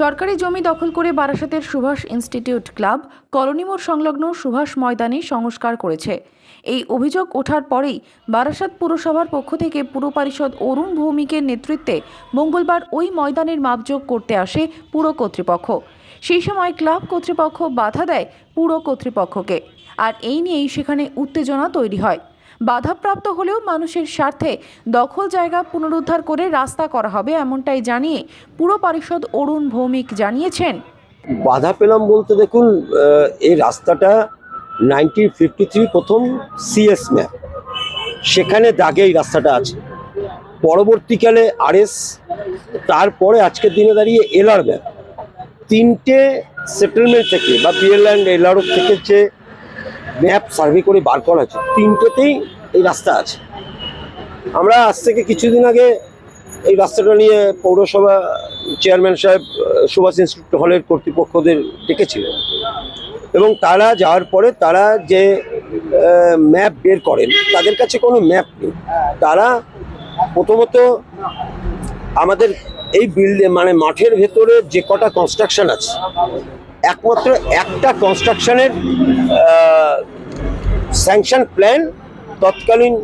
সরকারি জমি দখল করে বারাসাতের সুভাষ ইনস্টিটিউট ক্লাব কলোনি মোড় সংলগ্ন সুভাষ ময়দানে সংস্কার করেছে। এই অভিযোগ ওঠার পরেই বারাসাত পুরসভার পক্ষ থেকে পুর পরিষদ অরুণ ভৌমিকের নেতৃত্বে মঙ্গলবার ওই ময়দানের মাপযোগ করতে আসে পুর কর্তৃপক্ষ। সেই সময় ক্লাব কর্তৃপক্ষ বাধা দেয় পুর কর্তৃপক্ষকে। আর এই নিয়েই সেখানে উত্তেজনা তৈরি হয়। বাধাপ্রাপ্ত হলেও মানুষের স্বার্থে দখল জায়গা পুনরুদ্ধার করে রাস্তা করা হবে এমনটাই জানিয়ে পুর পরিষদ অরুণ ভৌমিক জানিয়েছেন। বাধা পেলাম বলতে দেখুন এই রাস্তাটা নাইনটিন ফিফটি থ্রি প্রথম সিএস ম্যাপ। সেখানে দাগে এই রাস্তাটা আছে। পরবর্তীকালে আরএস, তারপরে আজকের দিনে দাঁড়িয়ে এলআর ম্যাপ। তিনটে সেটেলমেন্ট থেকে বা বিএল অ্যান্ড এলআর থেকে যে ম্যাপ সার্ভে করে বার করা আছে। তিনটেতেই এই রাস্তা আছে। আমরা আজ থেকে কিছুদিন আগে এই রাস্তাটা নিয়ে পৌরসভা চেয়ারম্যান সাহেব সুভাষ ইনস্টিটিউট হলের কর্তৃপক্ষদের ডেকেছিলেন এবং তারা যাওয়ার পরে তারা যে ম্যাপ বের করেন, তাদের কাছে কোনো ম্যাপ নেই। তারা প্রথমত আমাদের এই বিল্ডিং মানে মাঠের ভেতরে যে কটা কনস্ট্রাকশন আছে একমাত্র একটা কনস্ট্রাকশনের স্যাংশন প্ল্যান তৎকালীন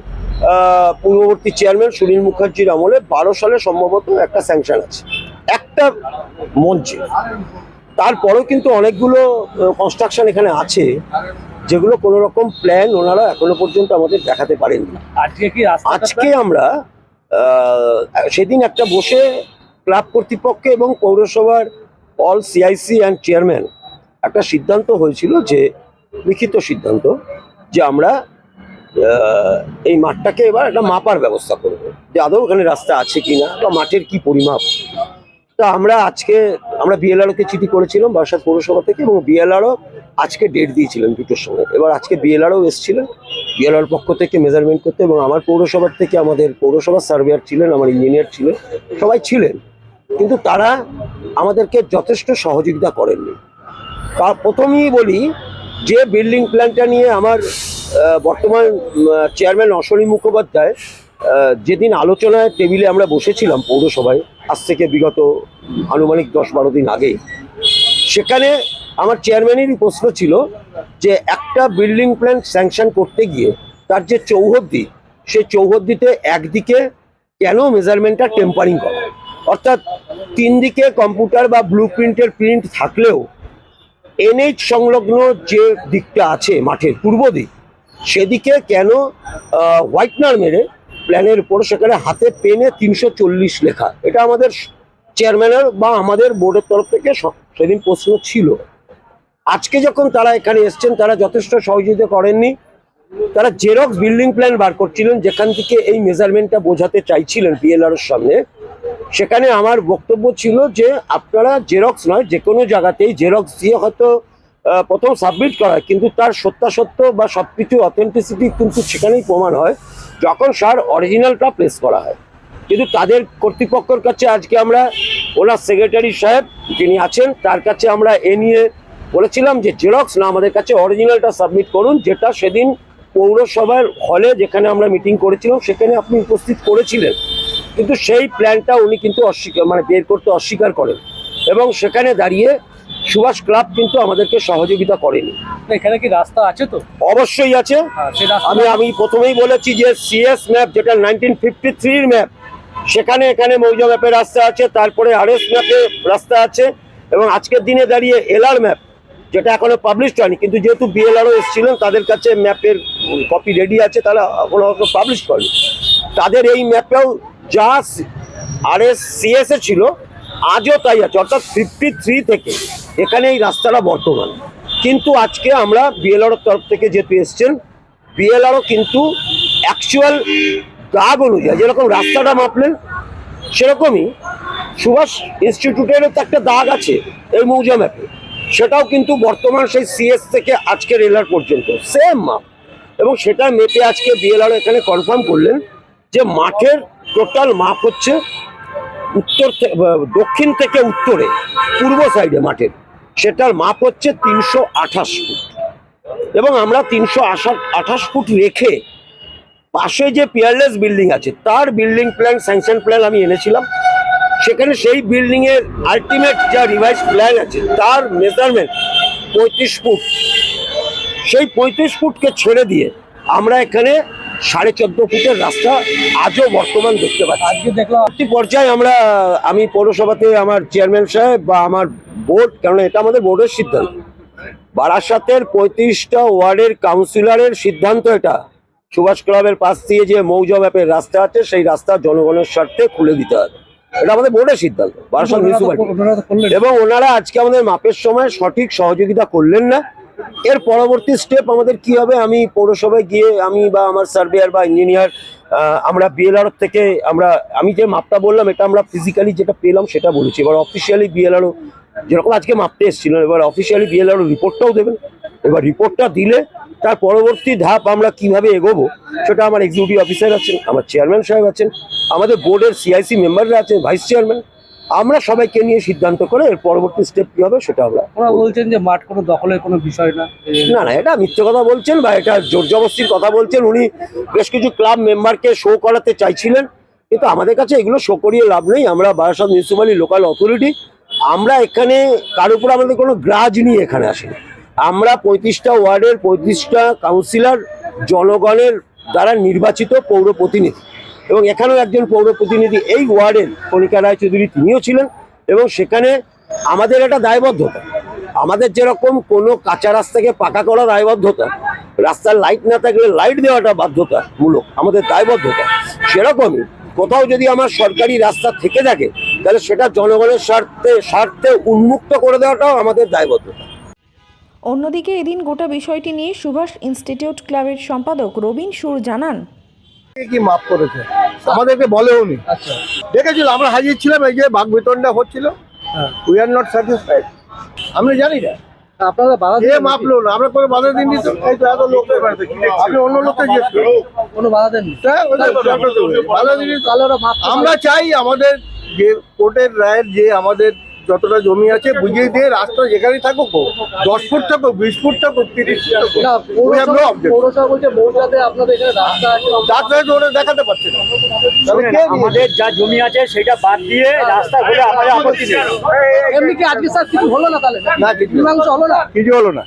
পূর্ববর্তী চেয়ারম্যান সুনীল মুখার্জির আমলে বারো সালে সম্ভবত একটা স্যাংশন আছে। একটা মঞ্চে। তারপরেও কিন্তু অনেকগুলো কনস্ট্রাকশন এখানে আছে যেগুলো কোনো রকম প্ল্যান ওনারা এখনও পর্যন্ত আমাদের দেখাতে পারেননি। আজকে আজকে আমরা সেদিন একটা বসে ক্লাব কর্তৃপক্ষ এবং পৌরসভার অল সিআইসি অ্যান্ড চেয়ারম্যান একটা সিদ্ধান্ত হয়েছিল যে, লিখিত সিদ্ধান্ত যে আমরা এই মাঠটাকে এবার একটা মাপার ব্যবস্থা করব। যে আদৌ ওখানে রাস্তা আছে কিনা বা মাঠের কি পরিমাপ। তা আমরা আজকে, আমরা বিএলআরওকে চিঠি করেছিলাম বারাসাত পৌরসভা থেকে এবং বিএলআরও আজকে ডেট দিয়েছিলেন দুটোর সময়। এবার আজকে বিএলআরও এসেছিলেন বিএলআর পক্ষ থেকে মেজারমেন্ট করতে এবং আমার পৌরসভার থেকে আমাদের পৌরসভার সার্ভেয়ার ছিলেন, আমার ইঞ্জিনিয়ার ছিলেন, সবাই ছিলেন। কিন্তু তারা আমাদেরকে যথেষ্ট সহযোগিতা করেননি। প্রথমেই বলি যে বিল্ডিং প্ল্যানটা নিয়ে আমার বর্তমান চেয়ারম্যান অশ্বনী মুখোপাধ্যায় যেদিন আলোচনায় টেবিলে আমরা বসেছিলাম পৌরসভায়, আজ থেকে বিগত আনুমানিক দশ বারো দিন আগে সেখানে আমার চেয়ারম্যানেরই প্রশ্ন ছিল যে একটা বিল্ডিং প্ল্যান স্যাংশন করতে গিয়ে তার যে চৌহদ্দি, সেই চৌহদ্দিতে একদিকে কেন মেজারমেন্টটা টেম্পারিং করা? অর্থাৎ তিন দিকে কম্পিউটার বা ব্লু প্রিন্টের প্রিন্ট থাকলেও এনএইচ সংলগ্ন যে দিকটা আছে মাঠের পূর্ব দিক, সেদিকে কেন হোয়াইটনার মেরে প্ল্যানের উপর সেখানে হাতে পেনে তিনশো চল্লিশ লেখা। এটা আমাদের চেয়ারম্যানের বা আমাদের বোর্ডের তরফ থেকে সেদিন প্রশ্ন ছিল। আজকে যখন তারা এখানে এসছেন, তারা যথেষ্ট সহযোগিতা করেননি। তারা জেরক্স বিল্ডিং প্ল্যান বার করছিলেন, যেখান থেকে এই মেজারমেন্টটা বোঝাতে চাইছিলেন বিএলআর সামনে। সেখানে আমার বক্তব্য ছিল যে আপনারা জেরক্স নয় যে কোনো জায়গাতেই জেরক্স দিয়ে হয়তো প্রথম সাবমিট করা হয়, কিন্তু তার সত্যাসত্য বা সব কিছু অথেন্টিসিটি কিন্তু সেখানেই প্রমাণ হয় যখন সার অরিজিনালটা প্লেস করা হয়। কিন্তু তাদের কর্তৃপক্ষের কাছে আজকে আমরা ওনার সেক্রেটারি সাহেব যিনি আছেন তার কাছে আমরা এ নিয়ে বলেছিলাম যে জেরক্স না আমাদের কাছে অরিজিনালটা সাবমিট করুন যেটা সেদিন পৌরসভার হলে যেখানে আমরা মিটিং করেছিলাম সেখানে আপনি উপস্থিত করেছিলেন। কিন্তু সেই প্ল্যানটা উনি কিন্তু অস্বীকার মানে বের করতে অস্বীকার করেন। এবং সেখানে দাঁড়িয়ে সুভাষ ক্লাব কিন্তু আমাদেরকে সহযোগিতা করেনি। এখানে কি রাস্তা আছে তো? অবশ্যই আছে। হ্যাঁ, আমি আমি প্রথমেই বলেছি যে সিএস ম্যাপ যেটা নাইনটিন ফিফটি থ্রির ম্যাপ সেখানে এখানে মৌজা ম্যাপের রাস্তা আছে তারপরে আরএস ম্যাপে রাস্তা আছে এবং আজকের দিনে দাঁড়িয়ে এলআর ম্যাপ যেটা এখনও পাবলিশ হয়নি কিন্তু যেহেতু বিএলআরও এসেছিলেন তাদের কাছে ম্যাপের কপি রেডি আছে তারা এখনও পাবলিশ করেনি। তাদের এই ম্যাপেও যা আরএস সিএস এ ছিল, আজও তাই আছে, অর্থাৎ ফিফটি থ্রি থেকে এখানে এই রাস্তাটা বর্তমান। কিন্তু আজকে আমরা বিএলআর তরফ থেকে যেহেতু এসছেন বিএলআরও কিন্তু অ্যাকচুয়াল দাগ অনুযায়ী, যেরকম রাস্তাটা মাপলেন, সেরকমই সুভাষ ইনস্টিটিউটেরও তো একটা দাগ আছে এই মৌজা ম্যাপে সেটাও কিন্তু বর্তমান সেই সিএস থেকে আজকের এলার পর্যন্ত সেম মাপ এবং সেটা মেপে আজকে বিএলআর এখানে কনফার্ম করলেন যে মাঠের টোটাল মাপ হচ্ছে উত্তর দক্ষিণ থেকে উত্তরে, পূর্ব সাইডে মাঠের। সেটার মাপ হচ্ছে তিনশো আঠাশ ফুট। এবং আমরা তিনশো আঠাশ ফুট রেখে পাশে যে পিয়ারলেস বিল্ডিং আছে, তার বিল্ডিং প্ল্যান, স্যাংশন প্ল্যান আমি এনেছিলাম। সেখানে সেই বিল্ডিং এর আলটিমেট যা রিভাইজ প্ল্যান আছে, তার মেজারমেন্ট পঁয়ত্রিশ ফুট। সেই পঁয়ত্রিশ ফুটকে ছেড়ে দিয়ে আমরা এখানে সাড়ে চোদ্দ ফুটের রাস্তা আজও বর্তমান দেখতে পাচ্ছি। আজকে দেখলাম পর্যায়ে আমরা আমি পৌরসভাতে আমার চেয়ারম্যান সাহেব বা আমার বোর্ড কারণ এটা আমাদের বোর্ডের সিদ্ধান্ত। বারাসাতের পঁয়ত্রিশটা ওয়ার্ডের কাউন্সিলরের সিদ্ধান্ত এটা। সুভাষ ক্লাবের পাশ দিয়ে যে মৌজা ব্যাপের রাস্তা আছে সেই রাস্তা জনগণের স্বার্থে খুলে দিতে হবে। এটা আমাদের বোর্ডের সিদ্ধান্ত বারাসাত মিউনিসিপালিটি এবং ওনারা আজকে আমাদের মাপের সময় সঠিক সহযোগিতা করলেন না। এর পরবর্তী স্টেপ আমাদের কি হবে? আমি পৌরসভায় গিয়ে আমি বা আমার সার্ভেয়ার বা ইঞ্জিনিয়ার আমরা বিএলআর থেকে আমরা, আমি যে মাপটা বললাম, এটা আমরা ফিজিক্যালি যেটা পেলাম সেটা বলেছি। এবার অফিসিয়ালি বিএলআরও যেরকম আজকে মাপতে এসেছিলেন এবার অফিসিয়ালি বিএলআরও রিপোর্টটাও দেবেন। এবার রিপোর্টটা দিলে তার পরবর্তী ধাপ আমরা কীভাবে এগোবো, সেটা আমার এক্সিকিউটিভ অফিসার আছেন, আমার চেয়ারম্যান সাহেব আছেন, আমাদের বোর্ডের সিআইসি মেম্বাররা আছেন ভাইস চেয়ারম্যান আমরা সবাইকে নিয়ে সিদ্ধান্ত করে এর পরবর্তী স্টেপ কি হবে সেটা আমরা ওরা বলছেন যে মাঠ কোনো দখলের কোনো বিষয় না। না না এটা মিথ্যে কথা বলছেন বা এটা জোর জবস্তির কথা বলছেন। উনি বেশ কিছু ক্লাব মেম্বারকে শো করাতে চাইছিলেন কিন্তু আমাদের কাছে এগুলো শো করিয়ে লাভ নেই। আমরা বারাসাত মিউনিসিপালি লোকাল অথরিটি আমরা এখানে কার উপর আমাদের কোনো গ্রাজ নিয়ে এখানে আসিনি। আমরা পঁয়ত্রিশটা ওয়ার্ডের পঁয়ত্রিশটা কাউন্সিলর জনগণের দ্বারা নির্বাচিত পৌর প্রতিনিধি। এবং এখানেও একজন পৌর প্রতিনিধি এই ওয়ার্ডের কণিকা রায়চৌধুরী তিনিও ছিলেন এবং সেখানে আমাদের একটা দায়বদ্ধতা। আমাদের যেরকম কোনো কাঁচা রাস্তাকে পাকা করা দায়বদ্ধতা, রাস্তার লাইট না থাকলে লাইট দেওয়াটা বাধ্যতামূলক, আমাদের দায়বদ্ধতা। সেরকমই কোথাও যদি আমার সরকারি রাস্তা থেকে থাকে, তাহলে সেটা জনগণের স্বার্থে স্বার্থে উন্মুক্ত করে দেওয়াটাও আমাদের দায়বদ্ধতা। অন্যদিকে এদিন গোটা বিষয়টি নিয়ে সুভাষ ইনস্টিটিউট ক্লাবের সম্পাদক রবিন সুর জানান কে কি মাপ করেছে? আমাদেরকে বলেও নি। আচ্ছা। দেখেছিল আমরা হাজির ছিলাম এই যে বাঘ বেতনটা হচ্ছিল। হ্যাঁ। উই আর নট স্যাটিসফাইড আমরা জানি না। আপনারা বাধা? মাপলো না আমরা কোনো বাধা দিননি তো। এই তো এত লোক আপনি অন্য লোককে কোনো বাধা হ্যাঁ, বাধা আমরা চাই আমাদের যে কোর্টের রায়ের যে আমাদের যতটা জমি আছে বুঝিয়ে দিয়ে রাস্তা যেখানেই থাকুক দশ ফুট থাকুক বিশ ফুট থাকুক তিরিশ দেখাতে পারছে না। আমাদের যা জমি আছে সেটা বাদ দিয়ে রাস্তা ঘুরে আমাদের আপত্তি নেই এমনি কি আজকে স্যার কিছু হলো না তাহলে? না, কিছু হলো না? কিছু হলো না।